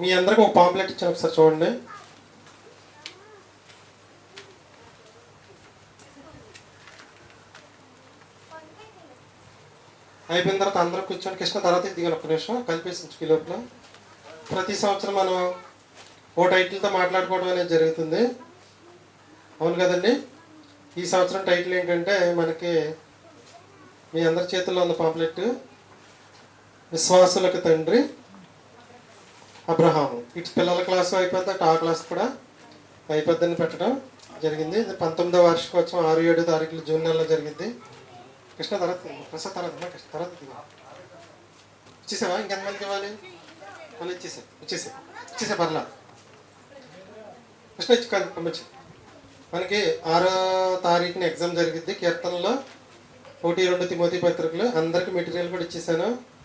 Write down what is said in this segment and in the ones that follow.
మీ అందరికి ఒక పాంప్లెట్ ఇచ్చాను ఒకసారి చూడండి. అయిపోయిన తర్వాత అందరూ కూర్చొని కృష్ణ తర్వాత దిగాను ఒక్క నిమిషం. కలిపేసి లోపల. ప్రతి సంవత్సరం మనం ఓ టైటిల్తో మాట్లాడుకోవడం అనేది జరుగుతుంది. అవును కదండి? ఈ సంవత్సరం టైటిల్ ఏంటంటే మనకి మీ అందరి చేతుల్లో ఉన్న పాంప్లెట్. విశ్వాసులకు తండ్రి. అబ్రహాము. ఇటు పిల్లల క్లాసు అయిపోతే ఆ క్లాస్ కూడా అయిపోద్దని పెట్టడం జరిగింది. పంతొమ్మిదో వార్షికోత్సవం ఆరు ఏడు తారీఖులు జూన్ నెలలో జరిగింది. కృష్ణ తర్వాత ప్రసాద్ తర్వాత కృష్ణ తర్వాత ఇచ్చేసావా? ఇంకెంతమందికి ఇవ్వాలి? మళ్ళీ ఇచ్చేసా ఇచ్చేసా ఇచ్చేసా పర్లా. కృష్ణ ఇచ్చి కాదు పంపించు. మనకి ఆరో తారీఖున ఎగ్జామ్ జరిగింది కీర్తనలో ఒకటి రెండు తిమోతి పత్రికలు. అందరికి మెటీరియల్ కూడా ఇచ్చేసాను.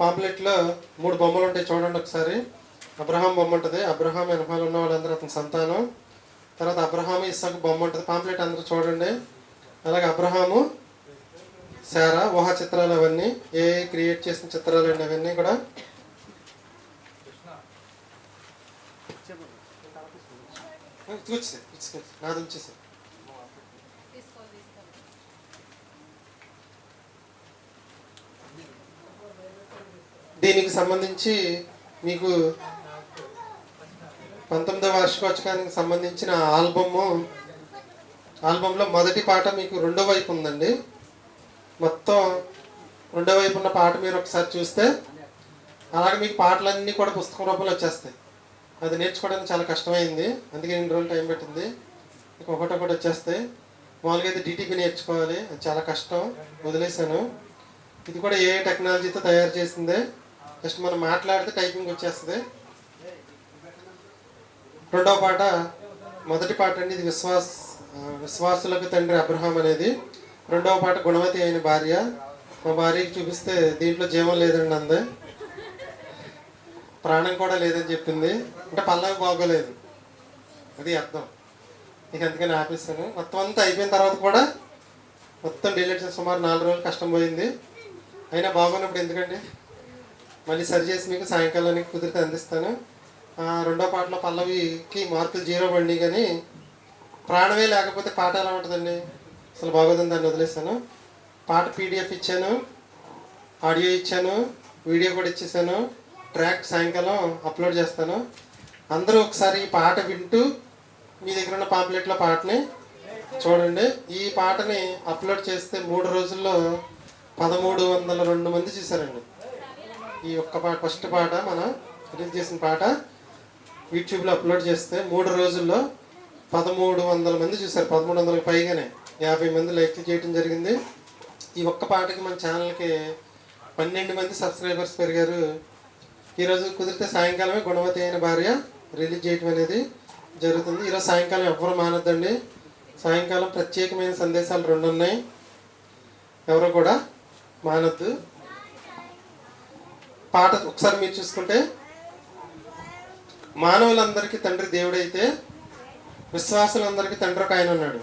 పాంప్లెట్లో మూడు బొమ్మలు ఉంటాయి చూడండి ఒకసారి. అబ్రహాం బొమ్మ ఉంటుంది. అబ్రహాం వెనకాల ఉన్న వాళ్ళందరూ అతని సంతానం. తర్వాత అబ్రహాం ఇస్సాకు బొమ్మ ఉంటుంది. పాంప్లెట్ అందరూ చూడండి. అలాగే అబ్రహాము శారా ఊహా చిత్రాలు అవన్నీ ఏ క్రియేట్ చేసిన చిత్రాలు అండి అవన్నీ కూడా. వచ్చేసాయి నాది వచ్చేసాయి దీనికి సంబంధించి మీకు పంతొమ్మిదో వార్షికోత్సవానికి సంబంధించిన ఆల్బము ఆల్బంలో మొదటి పాట మీకు రెండో వైపు ఉందండి. మొత్తం రెండో వైపు ఉన్న పాట మీరు ఒకసారి చూస్తే అలాగే మీకు పాటలన్నీ కూడా పుస్తకం రూపంలో వచ్చేస్తాయి. అది నేర్చుకోవడానికి చాలా కష్టమైంది. అందుకే రెండు రోజులు టైం పెట్టింది. మీకు ఒకటొకటి వచ్చేస్తాయి. మామూలుగా అయితే డిటిపి నేర్చుకోవాలి. అది చాలా కష్టం. వదిలేశాను. ఇది కూడా ఏ టెక్నాలజీతో తయారు చేసిందే. జస్ట్ మనం మాట్లాడితే టైపింగ్ వచ్చేస్తుంది. రెండవ పాట మొదటి పాట అండి ఇది విశ్వాస్ విశ్వాసులకు తండ్రి అబ్రహాం అనేది. రెండవ పాట గుణవతి అయిన భార్య. మా భార్యకి చూపిస్తే దీంట్లో జీవం లేదండి అంది. ప్రాణం కూడా లేదని చెప్పింది. అంటే పల్లవి బాగోలేదు. అది అర్థం. ఇక అందుకని ఆపేస్తాను మొత్తం అంతా అయిపోయిన తర్వాత కూడా మొత్తం డిలీట్ చేసి సుమారు నాలుగు రోజులు కష్టం పోయింది. అయినా బాగున్నప్పుడు ఎందుకండి? మళ్ళీ సరి చేసి మీకు సాయంకాలానికి కుదిరితే అందిస్తాను. రెండో పాటలో పల్లవికి మార్కులు జీరో బండి కానీ ప్రాణమే లేకపోతే పాట ఎలా ఉంటుందండి? అసలు బాగోదని దాన్ని వదిలేస్తాను పాట పీడిఎఫ్ ఇచ్చాను ఆడియో ఇచ్చాను వీడియో కూడా ఇచ్చేసాను ట్రాక్ సాయంకాలం అప్లోడ్ చేస్తాను. అందరూ ఒకసారి ఈ పాట వింటూ మీ దగ్గర ఉన్న పాంప్లెట్లో పాటని చూడండి. ఈ పాటని అప్లోడ్ చేస్తే మూడు రోజుల్లో పదమూడు వందల రెండు మంది చూసారండి ఈ ఒక్క పాట ఫస్ట్ పాట మనం రిలీజ్ చేసిన పాట యూట్యూబ్లో అప్లోడ్ చేస్తే మూడు రోజుల్లో పదమూడు వందల మంది చూశారు. పదమూడు వందలకు పైగానే యాభై మంది లైక్ చేయడం జరిగింది. ఈ ఒక్క పాటకి మన ఛానల్కి పన్నెండు మంది సబ్స్క్రైబర్స్ పెరిగారు. ఈరోజు కుదిరితే సాయంకాలమే గుణవతి అయిన భార్య రిలీజ్ చేయటం అనేది జరుగుతుంది. ఈరోజు సాయంకాలం ఎవ్వరు మానద్దండి. సాయంకాలం ప్రత్యేకమైన సందేశాలు రెండు ఉన్నాయి ఎవరు కూడా మానద్దు. పాట ఒకసారి మీరు చూసుకుంటే మానవులందరికీ తండ్రి దేవుడైతే విశ్వాసులందరికీ తండ్రి ఒక ఆయన ఉన్నాడు.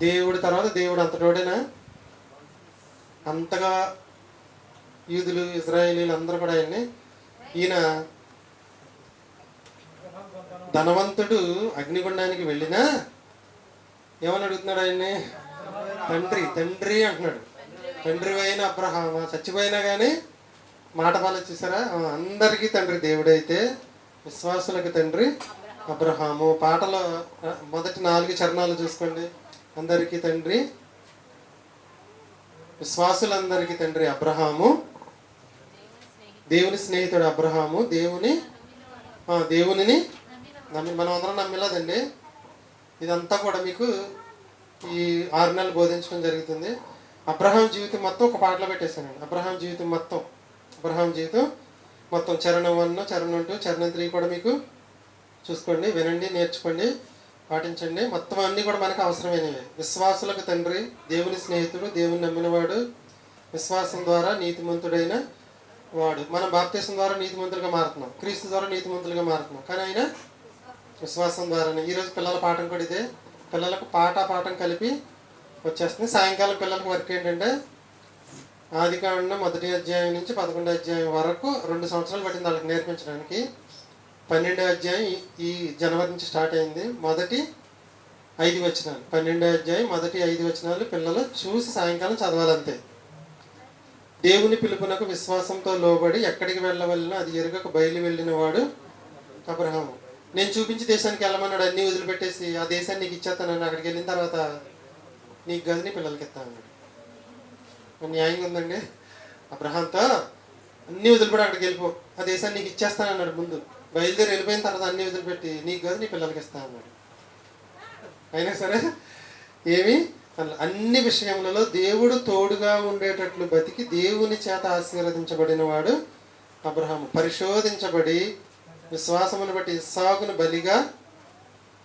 దేవుడి తర్వాత దేవుడు అంతటోడేనా అంతగా యూదులు ఇజ్రాయేలీలు అందరూ కూడా ఆయన్ని. ఈయన ధనవంతుడు అగ్నిగుండానికి వెళ్ళినా ఏమని అడుగుతున్నాడు ఆయన్ని? తండ్రి తండ్రి అంటున్నాడు. తండ్రి అయిన అబ్రహామ? చచ్చిపోయినా కానీ మాట పాల అందరికీ తండ్రి దేవుడైతే విశ్వాసులకు తండ్రి అబ్రహాము. పాటలో మొదటి నాలుగు చరణాలు చూసుకోండి. అందరికీ తండ్రి విశ్వాసులందరికీ తండ్రి అబ్రహాము. దేవుని స్నేహితుడు అబ్రహాము. దేవుని దేవునిని నమ్మి మనం అందరం నమ్మలేదండి. ఇదంతా కూడా మీకు ఈ ఆరు నెలలు బోధించడం జరుగుతుంది. అబ్రహాం జీవితం మొత్తం ఒక పాటలో పెట్టేశానండి అబ్రహాం జీవితం మొత్తం. అబ్రహాం జీవితం మొత్తం. చరణం వన్ చరణం టూ చరణం త్రీ కూడా మీకు చూసుకోండి వినండి నేర్చుకోండి పాటించండి. మొత్తం అన్నీ కూడా మనకు అవసరమైనవి. విశ్వాసులకు తండ్రి దేవుని స్నేహితుడు దేవుని నమ్మినవాడు విశ్వాసం ద్వారా నీతిమంతుడైన వాడు. మనం బాప్తీసం ద్వారా నీతిమంతులుగా మారుతున్నాం. క్రీస్తు ద్వారా నీతిమంతులుగా మారుతున్నాం. కానీ ఆయన విశ్వాసం ద్వారానే. ఈరోజు పిల్లల పాఠం కూడా ఇదే. పిల్లలకు పాట పాఠం కలిపి వచ్చేస్తుంది. సాయంకాలం పిల్లలకు వర్క్ ఏంటంటే ఆది కాండ మొదటి అధ్యాయం నుంచి పదకొండో అధ్యాయం వరకు రెండు సంవత్సరాలు పట్టింది వాళ్ళకి నేర్పించడానికి. పన్నెండో అధ్యాయం ఈ- జనవరి నుంచి స్టార్ట్ అయింది. మొదటి ఐదు వచనాలు. పన్నెండో అధ్యాయం మొదటి ఐదు వచనాలు పిల్లలు చూసి సాయంకాలం చదవాలంతే. దేవుని పిలుపునకు విశ్వాసంతో లోబడి ఎక్కడికి వెళ్ళవలనో అది ఎరుగక బయలు వెళ్ళిన వాడు అబ్రహాము. నేను చూపించి దేశానికి వెళ్ళమన్నాడు. అన్నీ వదిలిపెట్టేసి ఆ దేశాన్ని నీకు ఇచ్చేస్తానని అక్కడికి వెళ్ళిన తర్వాత నీకు గదిని పిల్లలకి ఇస్తా అన్నాడు న్యాయంగా ఉందండి. అబ్రహాంతో అన్ని వదిలిపెట్టి అక్కడికి వెళ్ళిపో. ఆ దేశాన్ని నీకు ఇచ్చేస్తానన్నాడు ముందు. బయలుదేరి వెళ్ళిపోయిన తర్వాత అన్ని వదిలిపెట్టి నీకు గది నీ పిల్లలకి ఇస్తా అన్నాడు. అయినా సరే ఏమి? అన్ని విషయములలో దేవుడు తోడుగా ఉండేటట్లు బతికి దేవుని చేత ఆశీర్వదించబడిన వాడు అబ్రహాము. పరిశోధించబడి విశ్వాసమును బట్టి సాగును బలిగా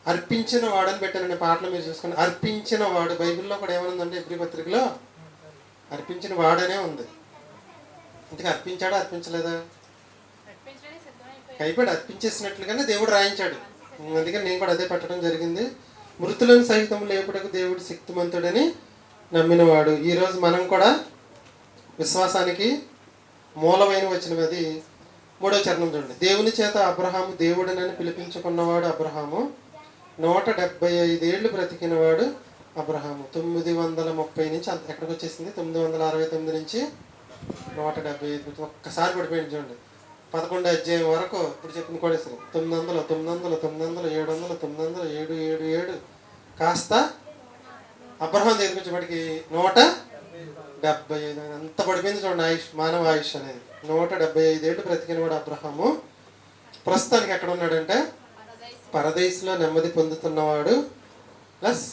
అర్పించిన వాడని పెట్టానండి పాటలు మీరు చూసుకోండి. అర్పించిన వాడు బైబిల్లో కూడా ఏమనుందంటే ఎబ్రి పత్రికలో? అర్పించిన వాడనే ఉంది. ఇంతకు అర్పించాడా అర్పించలేదా? అయిపోయాడు అర్పించేసినట్లుగానే దేవుడు రాయించాడు. అందుకని నేను కూడా అదే పెట్టడం జరిగింది. మృతులను సహితం లేపుటకు దేవుడు శక్తిమంతుడని నమ్మినవాడు. ఈరోజు మనం కూడా విశ్వాసానికి మూలమైన వచ్చినది మూడో చరణం చూడండి. దేవుని చేత అబ్రహాము దేవుడనని పిలిపించుకున్నవాడు అబ్రహాము. నూట డెబ్బై ఐదేళ్ళు బ్రతికినవాడు అబ్రహాము. తొమ్మిది వందల ముప్పై నుంచి అంత ఎక్కడికి వచ్చేసింది? తొమ్మిది వందల అరవై తొమ్మిది నుంచి నూట డెబ్బై ఐదు ఒక్కసారి పడిపోయింది చూడండి. పదకొండు అధ్యాయం వరకు ఇప్పుడు చెప్పిన కోడేశ్వరం తొమ్మిది వందలు తొమ్మిది వందలు తొమ్మిది వందలు ఏడు వందలు తొమ్మిది వందలు ఏడు ఏడు ఏడు. కాస్త అబ్రహం దగ్గరికి వచ్చేప్పటికి నూట డెబ్బై ఐదు అంత పడిపోయింది చూడండి ఆయుష్ మానవ ఆయుష్ అనేది. నూట డెబ్బై ఐదేళ్ళు బ్రతికిన వాడు అబ్రహము. ప్రస్తుతానికి ఎక్కడ ఉన్నాడంటే పరదేశంలో నెమ్మది పొందుతున్నవాడు ప్లస్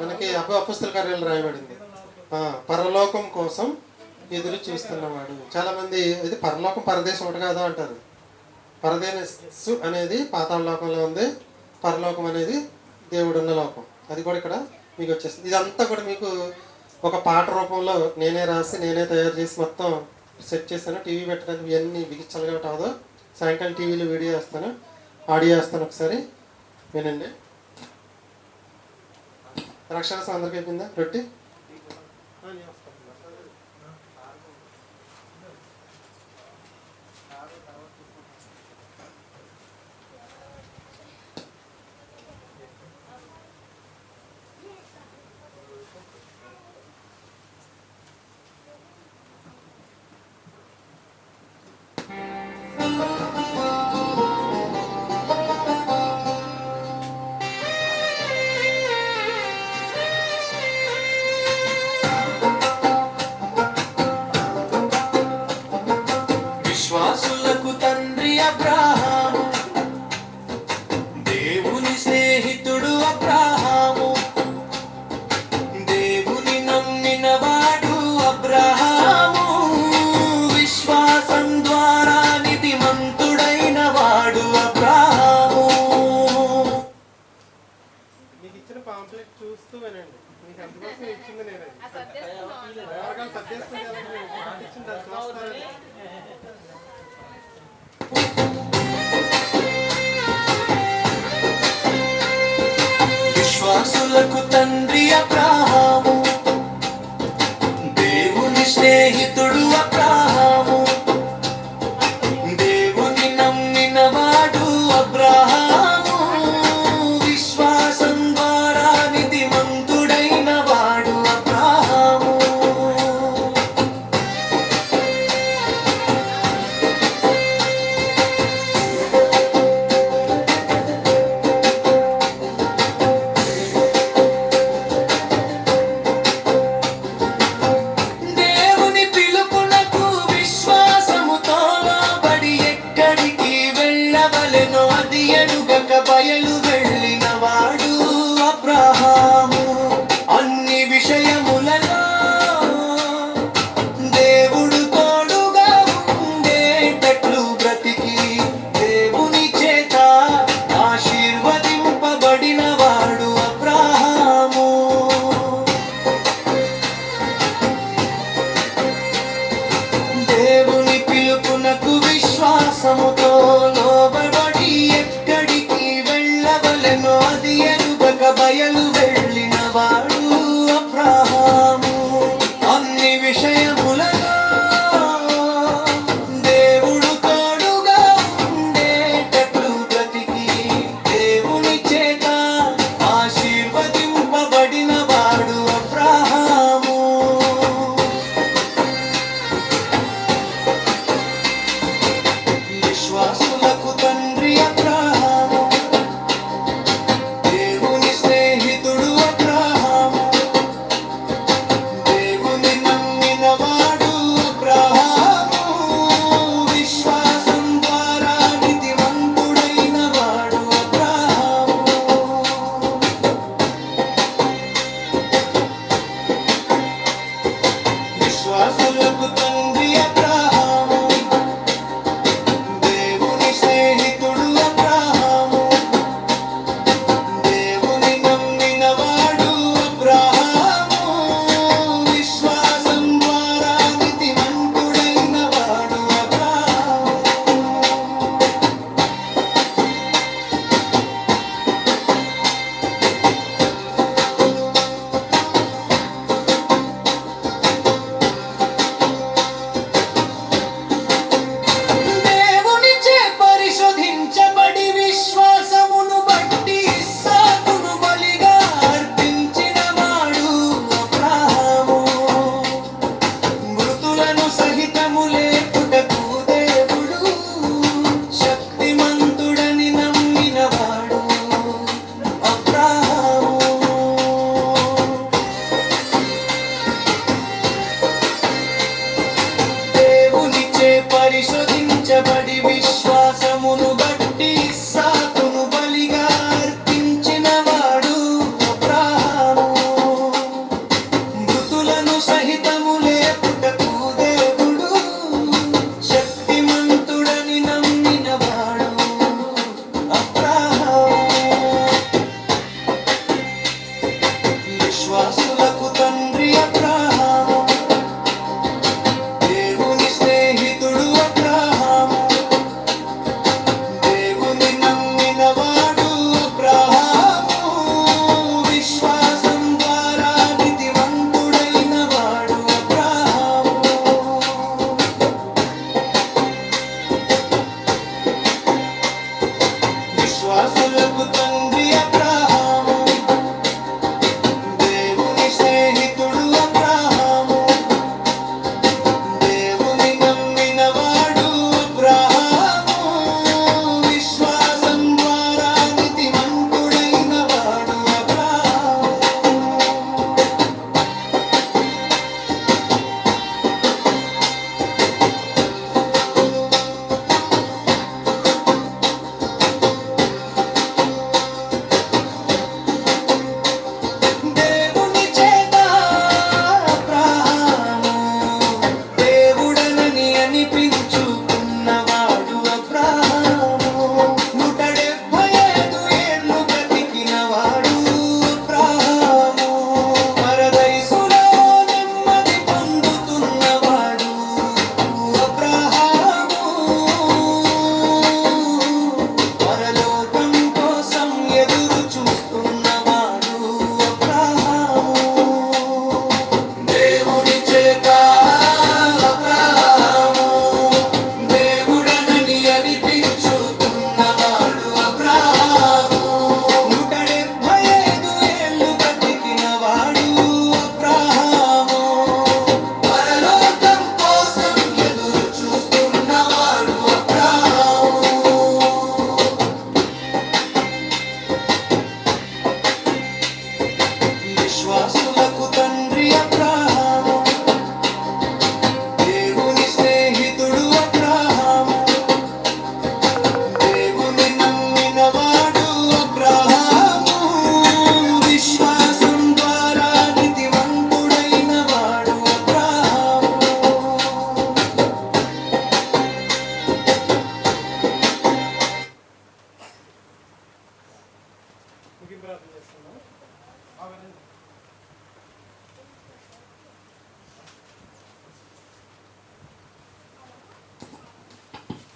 మనకి అపస్తుల కార్యాలు రాయబడింది. పరలోకం కోసం ఎదురు చూస్తున్నవాడు. చాలా మంది ఇది పరలోకం పరదేశం ఒకటి కాదా అంటారు. పరదేశు అనేది పాతాళ లోకంలో ఉంది. పరలోకం అనేది దేవుడున్న లోకం. అది కూడా ఇక్కడ మీకు వచ్చేస్తుంది. ఇదంతా కూడా మీకు ఒక పాట రూపంలో నేనే రాసి నేనే తయారు చేసి మొత్తం సెట్ చేస్తాను టీవీ పెట్టడానికి ఇవన్నీ బిగించాలిగా కాదో. సాయంకాలం టీవీలో వీడియో వేస్తాను ఆడియో వేస్తాను ఒకసారి. వినండి. రక్షణ అందరికి అయిపోయిందా రొట్టి.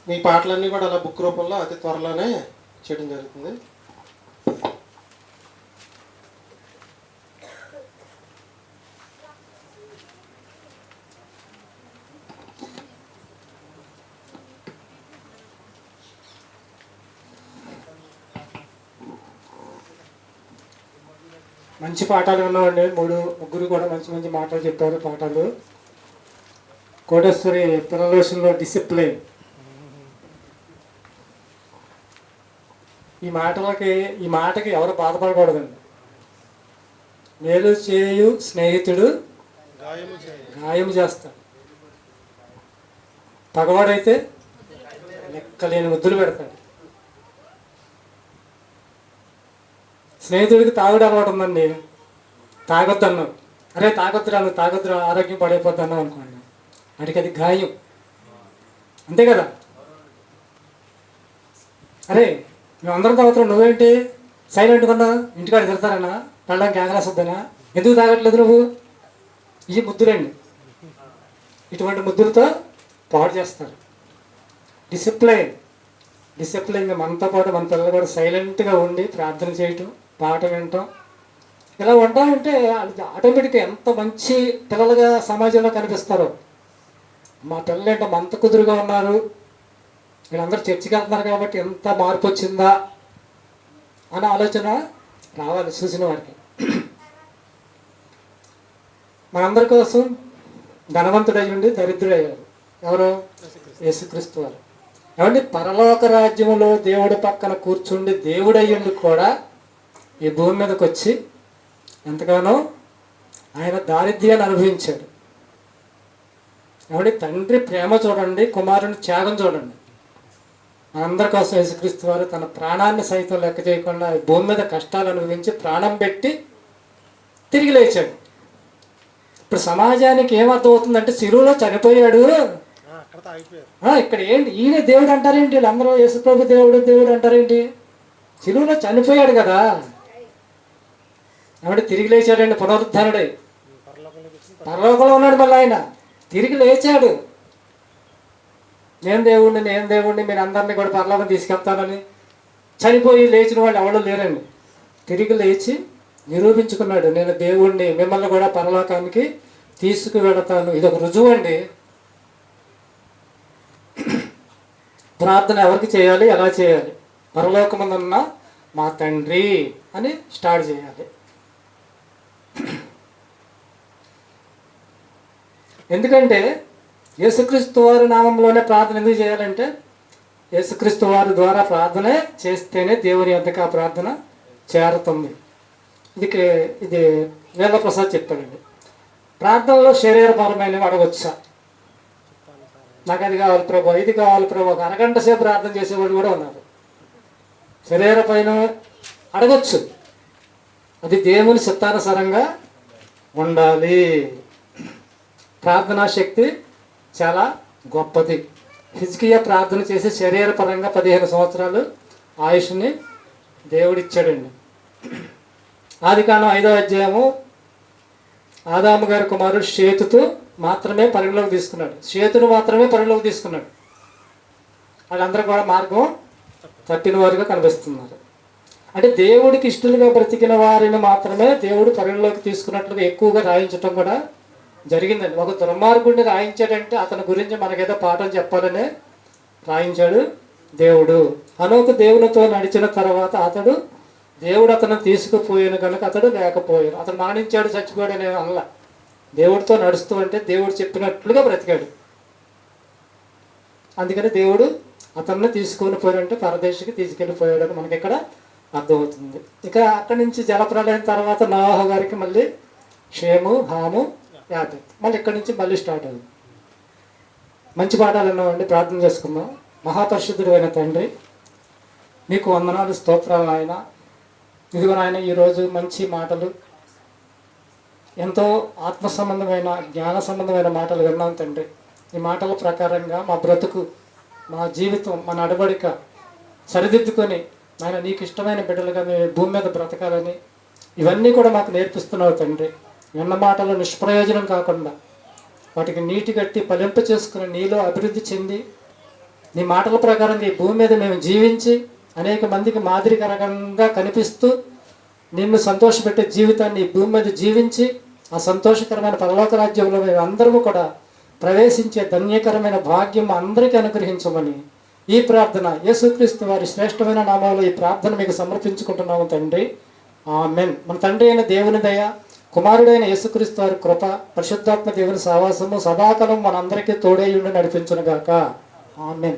మీ పాటలన్నీ కూడా అలా బుక్ రూపంలో అతి త్వరలోనే చేయడం జరుగుతుంది. మంచి పాఠాలు విన్నామండి. మూడు ముగ్గురు కూడా మంచి మంచి మాటలు చెప్పారు పాఠాలు. కోటేశ్వరి పిల్లలోషన్లో డిసిప్లిన్. ఈ మాటలకి ఈ మాటకి ఎవరు బాధపడకూడదండి. మేలు చేయు స్నేహితుడు గాయం చేస్తాడు. పగవాడైతే లెక్కలేని వద్దులు పెడతాడు. స్నేహితుడికి తాగుడు అలవాటు ఉందండి. తాగొద్దన్నావు అరే తాగొద్దురా నువ్వు తాగొద్దురా ఆరోగ్యం పడైపోతున్నావు అనుకోండి. వాడికి అది గాయం. అంతే కదా? అరే మేమందరం తాగుతున్నాం నువ్వేంటి? సైలెంట్గా ఉన్నా ఇంటికాడ తిడతారన్నా పెళ్ళం గ్యాంగ్రాస్ వద్దనా ఎందుకు తాగట్లేదు నువ్వు? ఈ ముద్దులండి. ఇటువంటి ముద్దులతో పాడు చేస్తారు. డిసిప్లైన్ డిసిప్లైన్గా మనతో పాటు మన పిల్లలు కూడా సైలెంట్గా ఉండి ప్రార్థన చేయటం పాట వినటం. ఇలా ఉంటా ఉంటే ఆటోమేటిక్గా ఎంత మంచి పిల్లలుగా సమాజంలో కనిపిస్తారు. మా పిల్లలు ఏంటో మంత కుదురుగా ఉన్నారు. వీళ్ళందరూ చర్చికి వెళ్తున్నారు కాబట్టి ఎంత మార్పు వచ్చిందా అనే ఆలోచన రావాలి చూసిన వారికి. మనందరి కోసం ధనవంతుడై ఉండి దరిద్రుడయ్యారు. ఎవరు? యేసుక్రీస్తు వారు. ఏమండి పరలోక రాజ్యంలో దేవుడి పక్కన కూర్చుండి దేవుడయ్యండి కూడా ఈ భూమి మీదకి వచ్చి ఎంతగానో ఆయన దారిద్ర్యాన్ని అనుభవించాడు. ఏమండి తండ్రి ప్రేమ చూడండి కుమారుని త్యాగం చూడండి. అందరి కోసం యేసుక్రీస్తు వారు తన ప్రాణాన్ని సైతం లెక్క చేయకుండా ఈ భూమి మీద కష్టాలు అనుభవించి ప్రాణం పెట్టి తిరిగి లేచాడు. ఇప్పుడు సమాజానికి ఏమర్థం అవుతుందంటే సిరువులో చనిపోయాడు. ఇక్కడ ఏంటి? ఈయన దేవుడు అంటారేంటి? వీళ్ళందరూ యేసుప్రభు దేవుడు దేవుడు అంటారేంటి? సిలువలో చనిపోయాడు కదా. ఆవిడ తిరిగి లేచాడండి పునరుద్ధానుడై. పరలోకంలో ఉన్నాడు మళ్ళీ ఆయన. తిరిగి లేచాడు. నేను దేవుడిని నేను దేవుడిని మీరు అందరినీ కూడా పరలోకం తీసుకెళ్తానని చనిపోయి లేచిన వాళ్ళు ఎవరు లేరండి. తిరిగి లేచి నిరూపించుకున్నాడు నేను దేవుణ్ణి మిమ్మల్ని కూడా పరలోకానికి తీసుకువెడతాను ఇది ఒక రుజువు అండి. ప్రార్థన ఎవరికి చేయాలి ఎలా చేయాలి? పరలోకమందున్న మా తండ్రి అని స్టార్ట్ చేయాలి. ఎందుకంటే యేసుక్రీస్తు వారి నామంలోనే ప్రార్థన ఎందుకు చేయాలంటే యేసుక్రీస్తు వారి ద్వారా ప్రార్థన చేస్తేనే దేవుని యొద్దకు ఆ ప్రార్థన చేరుతుంది. ఇది ఇది వేదప్రసాద్ చెప్పాడండి. ప్రార్థనలో శరీరపరమైనవి అడగొచ్చా? నాకు అది కావాలి ప్రభు ఇది కావాలి ప్రభు ఒక అరగంట సేపు ప్రార్థన చేసేవాళ్ళు కూడా ఉన్నారు. శరీర పైన అడగొచ్చు. అది దేవుని చిత్తానుసారంగా ఉండాలి. ప్రార్థనా శక్తి చాలా గొప్పది. హిజ్కియా ప్రార్థన చేసి శరీరపరంగా పదిహేను సంవత్సరాలు ఆయుష్ని దేవుడిచ్చాడండి. ఆది కాలం ఐదో అధ్యాయము ఆదాము గారి కుమారుడు షేతుతో మాత్రమే పరిగణలోకి తీసుకున్నాడు. షేతును మాత్రమే పరిగణలోకి తీసుకున్నాడు. వాళ్ళందరూ కూడా మార్గం తప్పిన వారుగా కనిపిస్తున్నారు. అంటే దేవుడికి ఇష్టలుగా బ్రతికిన వారిని మాత్రమే దేవుడు పరిగణలోకి తీసుకున్నట్లుగా ఎక్కువగా రాయించటం కూడా జరిగిందండి. ఒక దుర్మార్గుడిని రాయించాడంటే అతని గురించి మనకేదో పాఠం చెప్పాలనే రాయించాడు దేవుడు. అనొక దేవునితో నడిచిన తర్వాత అతడు దేవుడు అతను తీసుకుపోయాను కనుక అతడు లేకపోయాడు. అతను మరణించాడు చచ్చిపోయాడు అనే అనల. దేవుడితో నడుస్తూ అంటే దేవుడు చెప్పినట్లుగా బ్రతికాడు. అందుకని దేవుడు అతన్ని తీసుకొని పోయాడంటే పరదేశికి తీసుకెళ్ళిపోయాడు అని మనకి ఇక్కడ అర్థమవుతుంది. ఇక అక్కడి నుంచి జలప్రలయం తర్వాత నవాహ గారికి మళ్ళీ క్షేము హాము యాభై మళ్ళీ ఇక్కడి నుంచి మళ్ళీ స్టార్ట్ అవుతుంది. మంచి పాఠాలు ఉన్నామండి ప్రార్థన చేసుకుందాం. మహాపరిశుద్ధుడు అయిన తండ్రి నీకు వందనాలు స్తోత్రాలు ఆయన ఇదిగో నాయన ఈరోజు మంచి మాటలు ఎంతో ఆత్మ సంబంధమైన జ్ఞాన సంబంధమైన మాటలు విన్నాం తండ్రి. ఈ మాటల ప్రకారంగా మా బ్రతుకు మా జీవితం మన నడవడిక సరిదిద్దుకొని నాయన నీకు ఇష్టమైన బిడ్డలుగా మేము భూమి మీద బ్రతకాలని ఇవన్నీ కూడా మాకు నేర్పిస్తున్నావు తండ్రి. విన్న మాటలు నిష్ప్రయోజనం కాకుండా వాటికి నీటి గట్టి ఫలింప చేసుకుని నీలో అభివృద్ధి చెంది నీ మాటల ప్రకారం ఈ భూమి మీద మేము జీవించి అనేక మందికి మాదిరికరంగా కనిపిస్తూ నిన్ను సంతోషపెట్టే జీవితాన్ని ఈ భూమి మీద జీవించి ఆ సంతోషకరమైన పరలోక రాజ్యంలో మేము అందరము కూడా ప్రవేశించే ధన్యకరమైన భాగ్యం అందరికీ అనుగ్రహించమని ఈ ప్రార్థన యేసుక్రీస్తు వారి శ్రేష్టమైన నామంలో ఈ ప్రార్థన మీకు సమర్పించుకుంటున్నాము తండ్రి. ఆమెన్. మన తండ్రి అయిన దేవుని దయ కుమారుడైన యేసుక్రీస్తు వారి కృప పరిశుద్ధాత్మ దేవుని సహవాసము సదాకాలం మనందరికీ తోడై ఉండి నడిపించునుగాక. ఆమెన్.